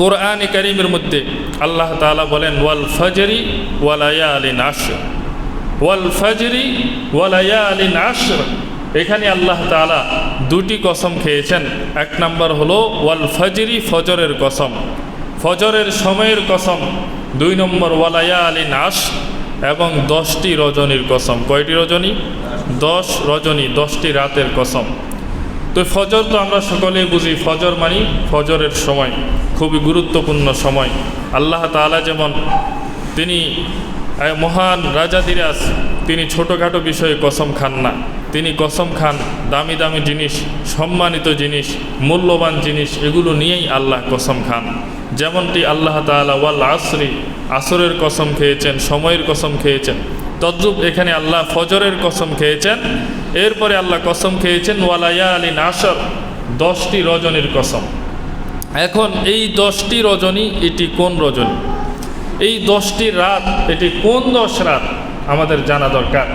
কোরআন করিমের মধ্যে আল্লাহ তাআলা বলেন, ওয়াল ফজরি ওয়ালায়া আলিন আশর। ওয়াল ফজরি ওয়ালায়া আলিন আশর। এখানে আল্লাহ তাআলা দুটি কসম খেয়েছেন। এক নম্বর হলো, ওয়াল ফজরি ফজরের কসম। ফজরের সময়ের কসম। দুই নম্বর ওয়ালায়া আলী আশ এবং দশটি রজনীর কসম। কয়টি রজনী? দশ রজনী, দশটি রাতের কসম। তো ফজর তো আমরা সকলেই বুঝি, ফজর মানি ফজরের সময়, খুবই গুরুত্বপূর্ণ সময়। আল্লাহ তাআলা যেমন তিনি মহান রাজা দিরাজ, তিনি ছোটোখাটো বিষয়ে কসম খান না। তিনি কসম খান দামি দামি জিনিস, সম্মানিত জিনিস, মূল্যবান জিনিস, এগুলো নিয়েই আল্লাহ কসম খান। যেমনটি আল্লাহ তাআলা ওয়াল আসরি, আসরের কসম খেয়েছেন, সময়ের কসম খেয়েছেন। তদ্রুপ এখানে আল্লাহ ফজরের কসম খেয়েছেন। এরপরে আল্লাহ কসম খেয়েছেন ওয়ালায়া আলী নাসর দশটি রজনীর কসম। এখন এই দশটি রজনী, এটি কোন রজনী? এই দশটি রাত, এটি কোন দশ রাত? আমাদের জানা দরকার।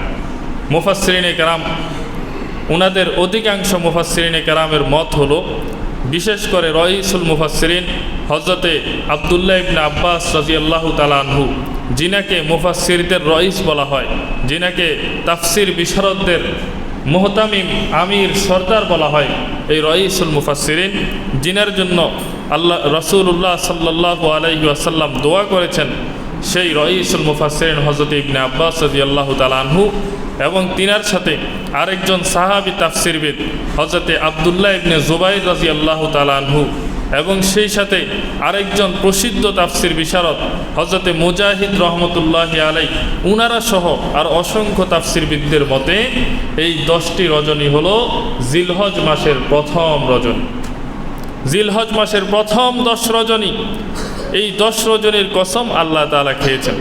মুফাসরিনে কারাম ওনাদের অধিকাংশ মুফাসরিনে কারামের মত হলো, বিশেষ করে রইসুল মুফাসরিন হজরতে আবদুল্লাহ ইবনে আব্বাস রাজিয়াল্লাহ তালানহু যিনাকে মুফাসিরদের রইস বলা হয় যিনাকে তাফসির বিশারদদের মোহতামিম আমির সর্দার বলা হয়। এই রইসুল মুফাসিরিন যিনার জন্য আল্লাহ রসুল্লাহ সাল্লাহ আলহি আসাল্লাম দোয়া করেছেন। সেই রইসুল মুফাসিরিন হজরত ইবনে আব্বাস রাজি আল্লাহ তালানহু এবং তিনার সাথে আরেকজন সাহাবি তাফসিরবিদ হজরতে আবদুল্লাহ ইবনে জুবাইর রাজি আল্লাহ তালানহু এবং সেই সাথে আরেকজন প্রসিদ্ধ তাফসির বিশারদ হজরতে মুজাহিদ রহমতুল্লাহ আলাই উনারা সহ আর অসংখ্য তাফসিরবিদদের মতে এই দশটি রজনী হল জিলহজ মাসের প্রথম রজনী। জিলহজ মাসের প্রথম দশ রজনী, এই দশ রজনীর কসম আল্লাহ তালা খেয়েছেন।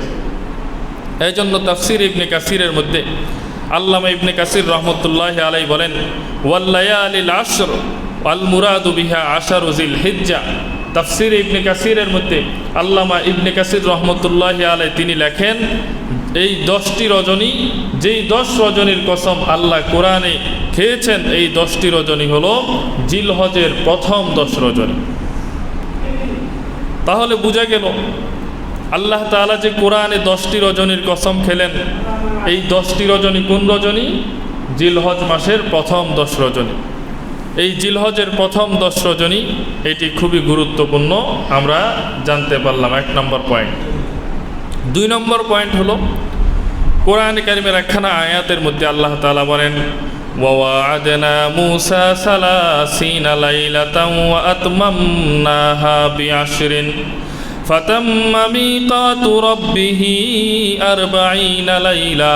এই জন্য তাফসির ইবনে কাসিরের মধ্যে আল্লামা ইবনে কাসির রহমতুল্লাহ আলাই বলেন ওয়াল্লায়া আলী আশর আল বিহা আশার উজিল হিজ্জা তাফসির ইবনে কাসিরের মধ্যে আল্লামা ইবনে কাসির রহমতুল্লাহ আলাই তিনি লেখেন, এই দশটি রজনী, যেই দশ রজনীর কসম আল্লাহ কোরআনে খেয়েছেন, এই দশটি রজনী হলো জিলহজের প্রথম দশ রজনী। তাহলে বোঝা গেল, আল্লাহ তাআলা যে কোরআনে দশটি রজনীর কসম খেলেন, এই দশটি রজনী কোন রজনী? জিলহজ মাসের প্রথম দশ রজনী। এই জিলহজের প্রথম দশ রজনী এটি খুবই গুরুত্বপূর্ণ আমরা জানতে পারলাম এক নম্বর পয়েন্ট দুই নম্বর পয়েন্ট হলো কোরআন কারিমের একখানা আয়াতের মধ্যে আল্লাহ তাআলা বলেন وواعدنا موسى ثلاثين ليلة وأتممناها بعشر فتم ميقات ربه أربعين ليلة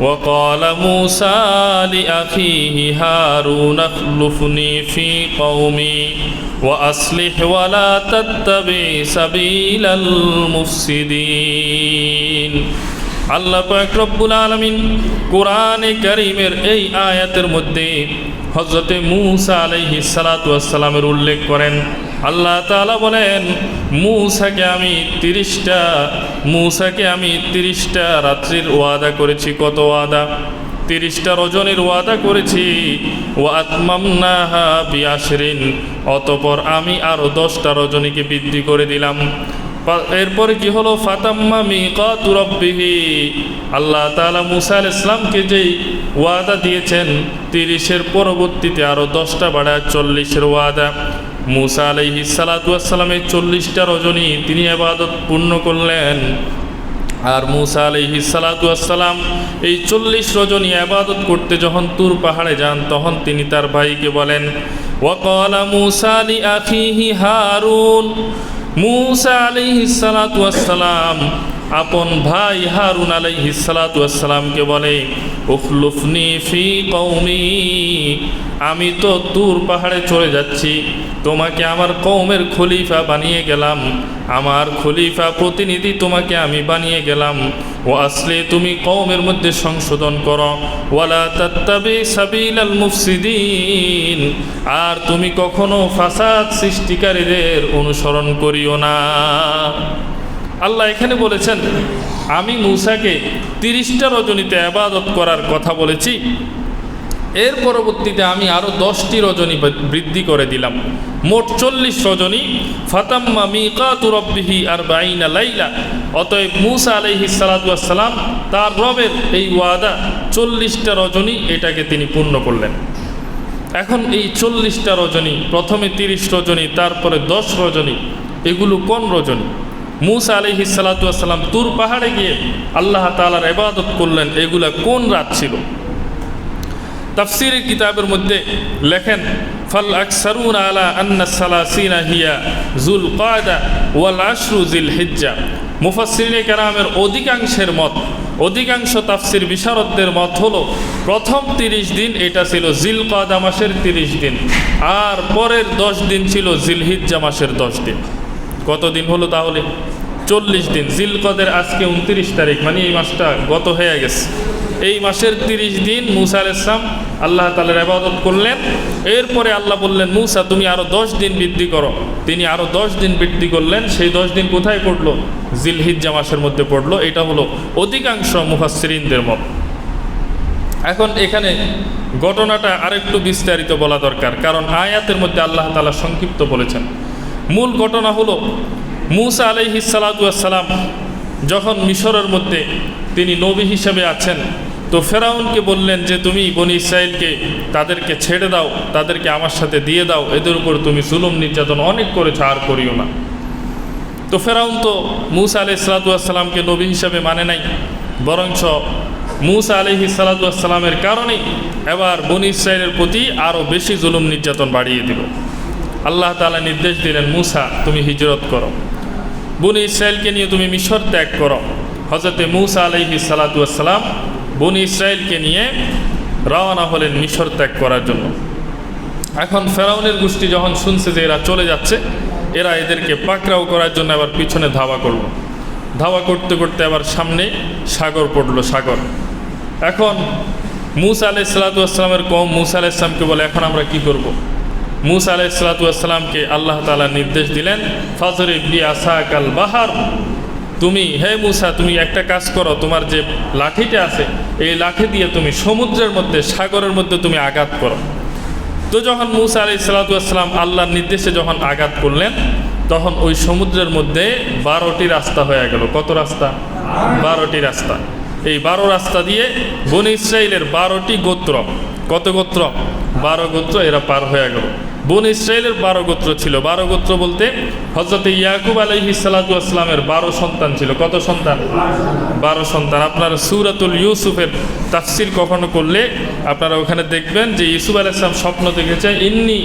وقال موسى لأخيه هارون اخلفني في قومي وأصلح ولا تتبع سبيل المفسدين আল্লাহ পাক রব্বুল আলমিন কোরআনে করিমের এই আয়াতের মধ্যে হজরতে মুসা আলাইহি সালাতামের উল্লেখ করেন আল্লাহ তাআলা বলেন, মুসাকে আমি তিরিশটা, মুসাকে আমি তিরিশটা রাত্রির ওয়াদা করেছি। কত ওয়াদা? তিরিশটা রজনীর ওয়াদা করেছি। ও আত্মামনাহা বিয়াশরিন অতপর আমি আরও দশটা রজনীকে বৃদ্ধি করে দিলাম। এরপরে কি হলো? ফাতাম্মা মিকাতু রব্বিহি আল্লাহ তাআলা মুসা আলাইহিস ইসলামকে যেই ওয়াদা দিয়েছেন, তিরিশের পরবর্তীতে আরও দশটা বাড়ায় চল্লিশের ওয়াদা। মুসা আলাইহি সালাতামের চল্লিশটা রজনী তিনি আবাদত পূর্ণ করলেন। আর মুসা আলহি সালাতাম এই চল্লিশ রজনী আবাদত করতে যখন তুর পাহাড়ে যান, তখন তিনি তার ভাইকে বলেন হারুন। মুসা আলিহি সালাতাম আপন ভাই হারুন আলাইহি সালাতামকে বলে, উখলুফনি ফি কৌমি আমি তো তুর পাহাড়ে চলে যাচ্ছি, তোমাকে আমার কৌমের খলিফা বানিয়ে গেলাম, আমার খলিফা প্রতিনিধি তোমাকে আমি বানিয়ে গেলাম, ও আসলে তুমি কৌমের মধ্যে সংশোধন করো, ওয়ালা তাত্তাবি সাবিল আল মুফসিদিন, আর তুমি কখনো ফাসাদ সৃষ্টিকারীদের অনুসরণ করিও না। আল্লাহ এখানে বলেছেন, আমি মুসাকে তিরিশটা রজনীতে আবাদত করার কথা বলেছি। এর পরবর্তীতে আমি আরও দশটি রজনী বৃদ্ধি করে দিলাম। মোট চল্লিশ রজনী, ফাতাম্মা মিকাতু রব্বিহি আর বাইনা লাইলা। অতএব মুসা আলহি সালাতাম তার রবের এই ওয়াদা চল্লিশটা রজনী এটাকে তিনি পূর্ণ করলেন। এখন এই চল্লিশটা রজনী, প্রথমে তিরিশ রজনী, তারপরে দশ রজনী, এগুলো কোন রজনী? মুসা আলহি সালাতাম তুর পাহাড়ে গিয়ে আল্লাহ তালার এবাদত করলেন। এগুলা কোন রাত ছিল? তাফসিরের কিতাবের মধ্যে লেখেন, ফাল আকসারুন আলা আন্না সালাসিনা হিয়া জুল কায়দা ওয়াল আশরু জিল হিজ্জা মুফাসসিরিনে কেরামের অধিকাংশের মত, অধিকাংশ তাফসির বিশারদদের মত হল, প্রথম তিরিশ দিন এটা ছিল জিল কাদা মাসের তিরিশ দিন, আর পরের দশ দিন ছিল জিলহিজ্জা মাসের দশ দিন। কতদিন হলো তাহলে? চল্লিশ দিন। জিলকদের আজকে উনত্রিশ তারিখ মানে এই মাসটা গত হয়ে গেছে। এই মাসের তিরিশ দিন মুসা আল ইসলাম আল্লাহ তালের আবাদত করলেন। এরপরে আল্লাহ বললেন, মুসা, তুমি আরও দশ দিন বৃদ্ধি করো। তিনি আরও দশ দিন বৃদ্ধি করলেন। সেই দশ দিন কোথায় পড়ল? জিলহিজ্জা মাসের মধ্যে পড়ল। এটা হলো অধিকাংশ মুফাসরিনদের মত। এখন এখানে ঘটনাটা আরেকটু বিস্তারিত বলা দরকার, কারণ আয়াতের মধ্যে আল্লাহ তালা সংক্ষিপ্ত বলেছেন। মূল ঘটনা হলো মুসা আলহি সালাম যখন মিশরের মধ্যে তিনি নবী হিসেবে আছেন, তো ফেরাউনকে বললেন যে, তুমি বনি ইসরায়েলকে তাদেরকে ছেড়ে দাও, তাদেরকে আমার সাথে দিয়ে দাও, এদের উপর তুমি জুলুম নির্যাতন অনেক করেছ, আর করিও না। তো ফেরাউন তো মুসা আলি সালাতামকে নবী হিসাবে মানে নাই, বরঞ্চ মুসা আলহি সালাতামের কারণেই এবার বনি ইসরায়েলের প্রতি আরও বেশি জুলুম নির্যাতন বাড়িয়ে দিল। আল্লাহ তালা নির্দেশ দিলেন, মুসা, তুমি হিজরত করো। বনি ইসরায়েলকে নিয়ে তুমি মিশর ত্যাগ করো। হজরতে মুসা আলহি সালাতাম বনি ইসরায়েলকে নিয়ে রওনা হলেন মিশর ত্যাগ করার জন্য। এখন ফেরাউনের গোষ্ঠী যখন শুনছে যে এরা চলে যাচ্ছে, এরা এদেরকে পাকড়াও করার জন্য আবার পিছনে ধাওয়া করল। ধাওয়া করতে করতে আবার সামনে সাগর পড়ল, সাগর। এখন মুসা আলাই সালাতামের কম মুসা আলাহ ইসলামকে বলে, এখন আমরা কি করব। মুসা আলাই সালাতামকে আল্লাহ তালা নির্দেশ দিলেন ফাজর ইবলি আসা কাল বাহার। তুমি, হে মুসা, তুমি একটা কাজ করো, তোমার যে লাঠিটা আছে, এই লাঠি দিয়ে তুমি সমুদ্রের মধ্যে, সাগরের মধ্যে তুমি আঘাত করো। তো যখন মুসা আলি সালাতাম আল্লাহর নির্দেশে যখন আঘাত করলেন, তখন ওই সমুদ্রের মধ্যে বারোটি রাস্তা হয়ে গেল। কত রাস্তা? বারোটি রাস্তা। এই বারো রাস্তা দিয়ে বন ইসরায়েলের বারোটি গোত্র। কত গোত্র? বারো গোত্র এরা পার হয়ে গেল। বন ইসরায়েলের বারো গোত্র ছিল। বারো গোত্র বলতে হজরত ইয়াকুব আলহি সালাতামের বারো সন্তান ছিল। কত সন্তান? বারো সন্তান। আপনারা সুরাতুল ইউসুফের তাফসির কখনো করলে আপনারা ওখানে দেখবেন যে ইউসুফ আল ইসলাম স্বপ্ন দেখেছে, ইন্নি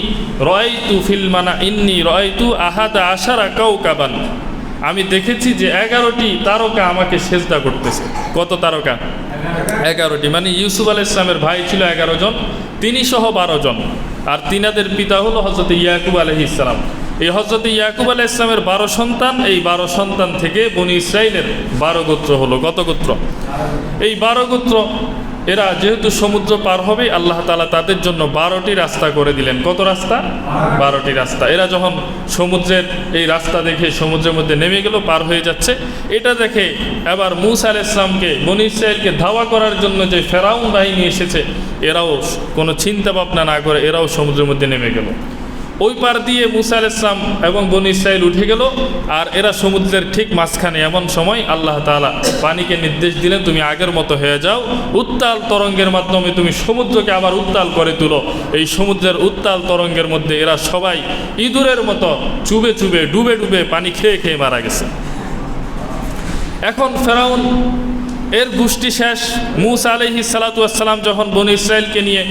রয়তু ফিলমানা ইন্নি রয়তু আহাদা আশারা কাউ কাবান আমি দেখেছি যে এগারোটি তারকা আমাকে সেজদা করতেছে। কত তারকা? এগারোটি। মানে ইউসুফ আল ইসলামের ভাই ছিল এগারো জন, তিনি সহ বারো জন। আর তিনাদের পিতা হলো হজরত ইয়াকুব আলহ ইসলাম এই হজরত ইয়াকুব আলাহ ইসলামের বারো সন্তান, এই বারো সন্তান থেকে বনি ইসরায়েলের বারো গোত্র হলো গত গোত্র। এই বারো গোত্র এরা যেহেতু সমুদ্র পার হবে, আল্লাহ তালা তাদের জন্য বারোটি রাস্তা করে দিলেন। কত রাস্তা? বারোটি রাস্তা। এরা যখন সমুদ্রের এই রাস্তা দেখে সমুদ্রের মধ্যে নেমে গেল, পার হয়ে যাচ্ছে, এটা দেখে এবার মুসা আল ইসলামকে বনি ধাওয়া করার জন্য যে ফেরাউন বাহিনী এসেছে, এরাও কোনো চিন্তা ভাবনা না করে এরাও সমুদ্রের মধ্যে নেমে গেল। ওই পার দিয়ে মুসা আল ইসলাম এবং বনি ইসরায়েল উঠে গেল, আর এরা সমুদ্রের ঠিক মাঝখানে এমন সময় আল্লাহ তালা পানিকে নির্দেশ দিলেন, তুমি আগের মতো হয়ে যাও। উত্তাল তরঙ্গের মাধ্যমে তুমি সমুদ্রকে আবার উত্তাল করে তুলো। এই সমুদ্রের উত্তাল তরঙ্গের মধ্যে এরা সবাই ইঁদুরের মতো চুবে চুবে, ডুবে ডুবে পানি খেয়ে খেয়ে মারা গেছে। এখন ফেরাউন এর গোষ্ঠী শেষ। মুসা আলহি সালাতাম যখন বনি ইসরায়েলকে নিয়ে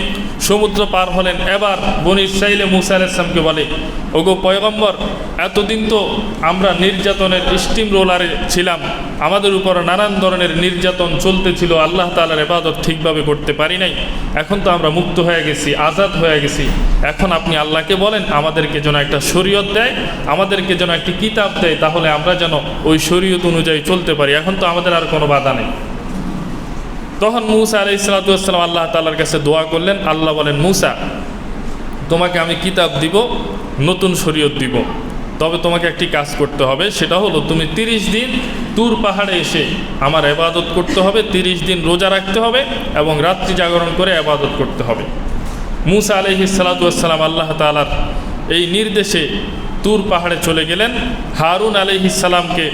সমুদ্র পার হলেন, এবার বনি ইসরায়েলে মুসা আলাইসলামকে বলে, ওগো পয়গম্বর, এতদিন তো আমরা নির্যাতনের স্টিম রোলারে ছিলাম। আমাদের উপর নানান ধরনের নির্যাতন চলতেছিল, আল্লাহ তালার এবাদত ঠিকভাবে করতে পারি নাই। এখন তো আমরা মুক্ত হয়ে গেছি, আজাদ হয়ে গেছি। এখন আপনি আল্লাহকে বলেন, আমাদেরকে যেন একটা শরীয়ত দেয়, আমাদেরকে যেন একটি কিতাব দেয়, তাহলে আমরা যেন ওই শরীয়ত অনুযায়ী চলতে পারি। এখন তো আমাদের আর কোনো বাধা নেই। তখন মুসা আলি সালাতাম আল্লাহ তালার কাছে দোয়া করলেন, আল্লাহ বলেন, মুসা, তোমাকে আমি কিতাব দিব, নতুন শরীয়ত দিব। তবে তোমাকে একটি কাজ করতে হবে, সেটা হলো তুমি তিরিশ দিন তুর পাহাড়ে এসে আমার এবাদত করতে হবে, তিরিশ দিন রোজা রাখতে হবে এবং রাত্রি জাগরণ করে আবাদত করতে হবে। মুসা আলহি সালাতাম আল্লাহ তালার এই নির্দেশে তুর পাহাড়ে চলে গেলেন। হারুন আলহিসাল্লামকে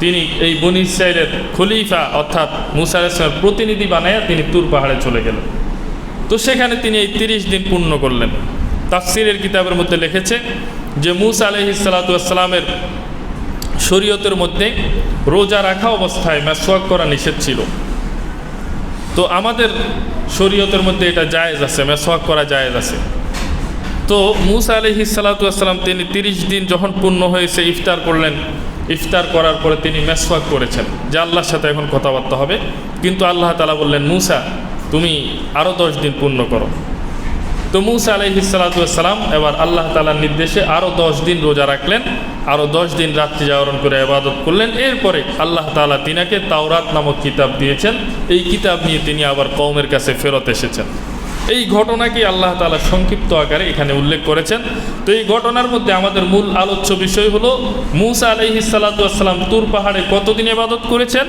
তিনি এই বনি ইসরায়েলের খলিফা অর্থাৎ মুসা প্রতিনিধি বানায় তিনি তুর পাহাড়ে চলে গেলেন। তো সেখানে তিনি এই তিরিশ দিন পূর্ণ করলেন। তাফসিরের কিতাবের মধ্যে লিখেছে যে মুসা আলহি সালাতামের শরীয়তের মধ্যে রোজা রাখা অবস্থায় মেসওয়াক করা নিষেধ ছিল। তো আমাদের শরীয়তের মধ্যে এটা জায়েজ আছে, মেসওয়াক করা জায়েজ আছে। তো মুসা আলহি সালাতাম তিনি তিরিশ দিন যখন পূর্ণ হয়েছে, ইফতার করলেন ইফতার করার পরে তিনি মেসওয়াক করেছেন, যে আল্লাহর সাথে এখন কথাবার্তা হবে। কিন্তু আল্লাহ তালা বললেন, মুসা, তুমি আরও দশ দিন পূর্ণ করো। তো মুসা আলহি সালাতাম এবার আল্লাহ তালার নির্দেশে আরও দশ দিন রোজা রাখলেন আরও দশ দিন রাত্রি জাগরণ করে আবাদত করলেন। এরপরে আল্লাহ তালা তিনাকে তাওরাত নামক কিতাব দিয়েছেন। এই কিতাব নিয়ে তিনি আবার কৌমের কাছে ফেরত এসেছেন। এই ঘটনাকে আল্লাহ তালা সংক্ষিপ্ত আকারে এখানে উল্লেখ করেছেন। তো এই ঘটনার মধ্যে আমাদের মূল আলোচ্য বিষয় হলো, মুসা আলহি সাল্লাতাম তুর পাহাড়ে কতদিন এবাদত করেছেন?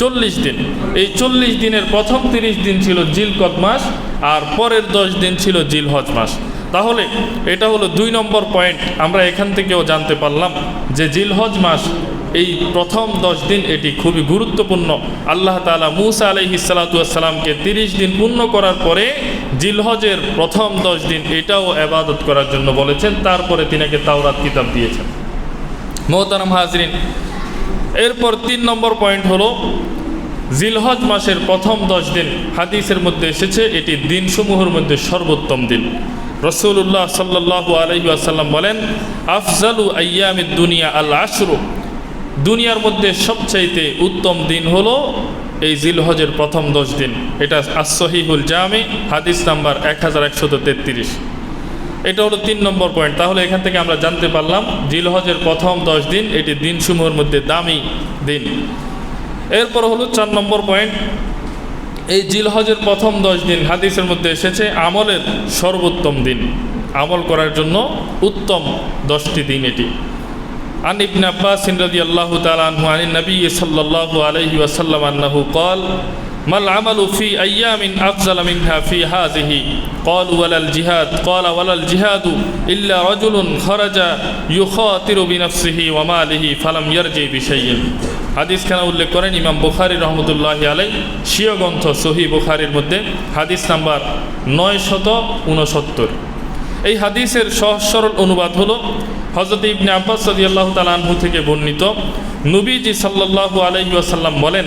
চল্লিশ দিন। এই চল্লিশ দিনের প্রথম তিরিশ দিন ছিল জিলকদ মাস, আর পরের দশ দিন ছিল জিল হজ মাস। তাহলে এটা হলো দুই নম্বর পয়েন্ট, আমরা এখান থেকেও জানতে পারলাম যে জিলহজ মাস এই প্রথম দশ দিন এটি খুবই গুরুত্বপূর্ণ। আল্লাহ তালা মুসা আলহি সালাতামকে তিরিশ দিন পূর্ণ করার পরে জিলহজের প্রথম দশ দিন এটাও আবাদত করার জন্য বলেছেন। তারপরে তিনাকে তাওরাত কিতাব দিয়েছেন। মোহতারাম হাজরিন, এরপর তিন নম্বর পয়েন্ট হলো, জিলহজ মাসের প্রথম দশ দিন হাদিসের মধ্যে এসেছে, এটি দিনসমূহের মধ্যে সর্বোত্তম দিন। রসুল্লাহ সাল্লাহ আলহি আসাল্লাম বলেন, আফজালু আয়ামিদ দুনিয়া আল দুনিয়ার মধ্যে সবচাইতে উত্তম দিন হলো এই জিলহজের প্রথম দশ দিন। এটা আসহিহুল জামে, হাদিস নাম্বার এক হাজার একশত তেত্রিশ। এটা হলো তিন নম্বর পয়েন্ট। তাহলে এখান থেকে আমরা জানতে পারলাম, জিলহজের প্রথম দশ দিন এটি দিনসমূহের মধ্যে দামি দিন। এরপর হলো চার নম্বর পয়েন্ট। এই জিলহজের প্রথম দশ দিন হাদিসের মধ্যে এসেছে, আমলের সর্বোত্তম দিন। আমল করার জন্য উত্তম দশটি দিন এটি। عن ابن عباس رضي الله تعالى عنه عن النبي صلى الله عليه وسلم أنه قال ما العمل في أيام أفضل منها في هذه قالوا ولا الجهاد قال ولا الجهاد إلا رجل خرج يخاطر بنفسه وماله فلم يرجع بشيء হাদিস খানা উল্লেখ করেন ইমাম বুখারি রহমতুল্লাহ আলাই শিয় গ্রন্থ সহি বুখারির মধ্যে হাদিস নাম্বার নয় শত উনসত্তর এই হাদিসের সহজ সরল অনুবাদ হলো হজরত ইবনে আব্বাস সদি আল্লাহ তালাহু থেকে বর্ণিত, নবীজি সাল্লাহু আলহি আসাল্লাম বলেন,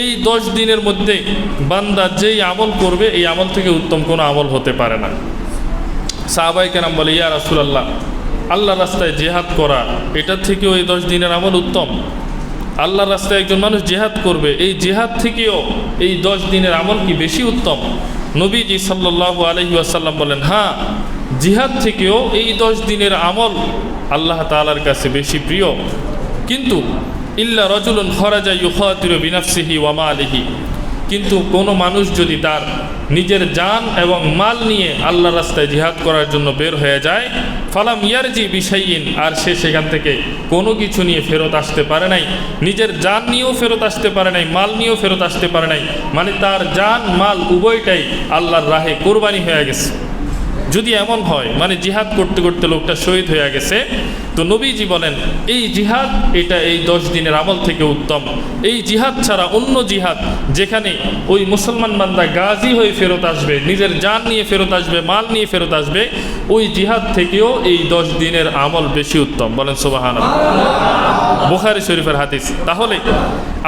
এই দশ দিনের মধ্যে বান্দা যেই আমল করবে, এই আমল থেকে উত্তম কোনো আমল হতে পারে না। সাহাবাই কেরাম বলে, ইয়া রাসুলাল্লাহ আল্লাহ রাস্তায় জেহাদ করা এটার থেকেও এই দশ দিনের আমল উত্তম। আল্লাহ রাস্তায় একজন মানুষ জেহাদ করবে, এই জেহাদ থেকেও এই দশ দিনের আমল কি বেশি উত্তম? নবীজি সাল্লু আলহি আসাল্লাম বলেন হ্যাঁ জিহাদ থেকেও এই দশ দিনের আমল আল্লাহ তালার কাছে বেশি প্রিয়। কিন্তু ইল্লা রজুলুন খরাজা ইউখাতির বিনাফসিহি ওয়ামা আলিহি কিন্তু কোনো মানুষ যদি তার নিজের যান এবং মাল নিয়ে আল্লাহ রাস্তায় জিহাদ করার জন্য বের হয়ে যায়, ফালাম ইয়ারজি বিষয়ীন আর সে সেখান থেকে কোনো কিছু নিয়ে ফেরত আসতে পারে নাই। নিজের যান নিয়েও ফেরত আসতে পারে নাই, মাল নিয়েও ফেরত আসতে পারে নাই। মানে তার যান মাল উভয়টাই আল্লাহর রাহে কোরবানি হয়ে গেছে। যদি এমন হয় মানে জিহাদ করতে করতে লোকটা শহীদ হয়ে গেছে, তো নবীজি বলেন, এই জিহাদ, এটা এই দশ দিনের আমল থেকে উত্তম। এই জিহাদ ছাড়া অন্য জিহাদ, যেখানে ওই মুসলমান বান্দা গাজী হয়ে ফেরত আসবে, নিজের যান নিয়ে ফেরত আসবে, মাল নিয়ে ফেরত আসবে, ওই জিহাদ থেকেও এই দশ দিনের আমল বেশি উত্তম। বলেন সোবাহান বুখারি শরীফের হাদিস। তাহলে,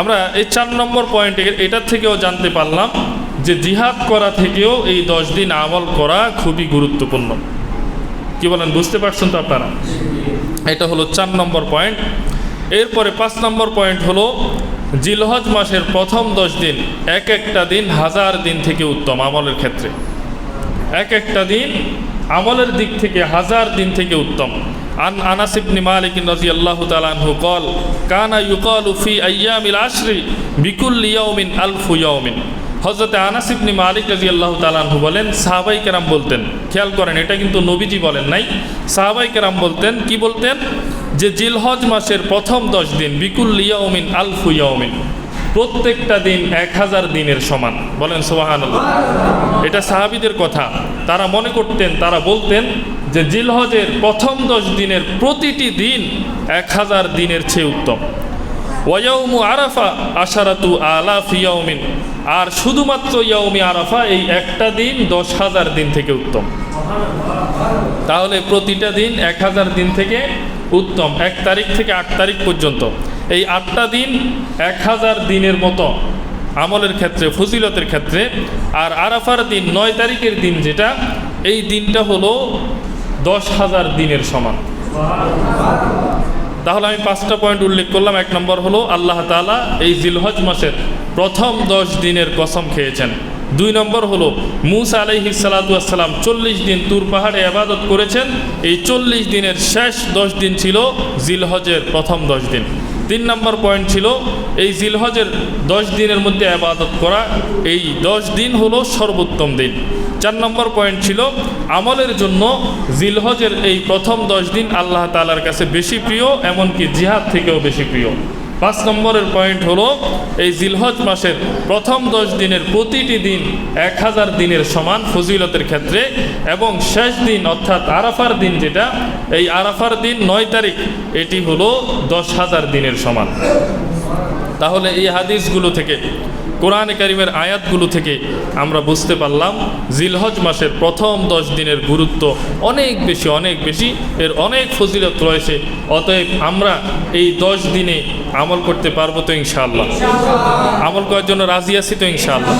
আমরা এই চার নম্বর পয়েন্টে এটার থেকেও জানতে পারলাম যে জিহাদ করা থেকেও এই দশ দিন আমল করা খুবই গুরুত্বপূর্ণ কি বলেন বুঝতে পারছেন তো আপনারা এটা হলো চার নম্বর পয়েন্ট এরপরে পাঁচ নম্বর পয়েন্ট হলো জিলহজ মাসের প্রথম দশ দিন এক একটা দিন হাজার দিন থেকে উত্তম আমলের ক্ষেত্রে এক একটা দিন আমলের দিক থেকে হাজার দিন থেকে উত্তম আন আনাস ইবনে মালিক রাদিয়াল্লাহু তাআলা আনহু قال কানা ইউকালু ফি আইয়ামিল আশরি বিকুল্লি ইয়াউমিন আলফু ইয়াউমিন হজরতে আনাস ইবনি মালিক রাজি আল্লাহ তালাহু বলেন, সাহাবাই কেরাম বলতেন, খেয়াল করেন, এটা কিন্তু নবীজি বলেন নাই, সাহাবাই কেরাম বলতেন, কি বলতেন? যে জিলহজ মাসের প্রথম দশ দিন বিকুল ইয়াউমিন আলফু ইয়াউমিন, প্রত্যেকটা দিন এক হাজার দিনের সমান। বলেন সোহান এটা সাহাবিদের কথা। তারা মনে করতেন, তারা বলতেন যে জিলহজের প্রথম দশ দিনের প্রতিটি দিন এক হাজার দিনের চেয়ে উত্তম। ওয়াউমু আরাফা আশারাতু আলাফ ইয়াউমিন। আর শুধুমাত্র ইয়াউমি আরাফা এই একটা দিন দশ হাজার দিন থেকে উত্তম। তাহলে প্রতিটা দিন এক হাজার দিন থেকে উত্তম। এক তারিখ থেকে আট তারিখ পর্যন্ত। এই আটটা দিন এক হাজার দিনের মতো আমলের ক্ষেত্রে, ফজিলতের ক্ষেত্রে। আর আরাফার দিন নয় তারিখের দিন যেটা, এই দিনটা হলো দশ হাজার দিনের সমান। তাহলে আমি পাঁচটা পয়েন্ট উল্লেখ করলাম। এক নম্বর হলো, আল্লাহ তালা এই জিলহজ মাসের প্রথম দশ দিনের কসম খেয়েছেন। দুই নম্বর হলো, মুসা আলহি সালাতাম চল্লিশ দিন তুর পাহাড়ে আবাদত করেছেন। এই চল্লিশ দিনের শেষ দশ দিন ছিল জিলহজের প্রথম দশ দিন। তিন নম্বর পয়েন্ট ছিল এই জিলহজের দশ দিনের মধ্যে আবাদত করা। এই দশ দিন হলো সর্বোত্তম দিন। চার নম্বর পয়েন্ট ছিল আমলের জন্য জিলহজের এই প্রথম দশ দিন আল্লাহ তালার কাছে বেশি প্রিয়, এমনকি জিহাদ থেকেও বেশি প্রিয়। পাঁচ নম্বরের পয়েন্ট হলো এই জিলহজ মাসের প্রথম দশ দিনের প্রতিটি দিন এক হাজার দিনের সমান ফজিলতের ক্ষেত্রে এবং শেষ দিন অর্থাৎ আরাফার দিন যেটা, এই আরাফার দিন নয় তারিখ, এটি হলো দশ হাজার দিনের সমান। তাহলে এই হাদিসগুলো থেকে কোরআনে কারিমের আয়াতগুলো থেকে আমরা বুঝতে পারলাম, জিলহজ মাসের প্রথম দশ দিনের গুরুত্ব অনেক বেশি অনেক বেশি। এর অনেক ফজিলত রয়েছে। অতএব আমরা এই দশ দিনে আমল করতে পারব তো ইনশাআল্লাহ। আমল করার জন্য রাজি আছি তো ইনশাআল্লাহ।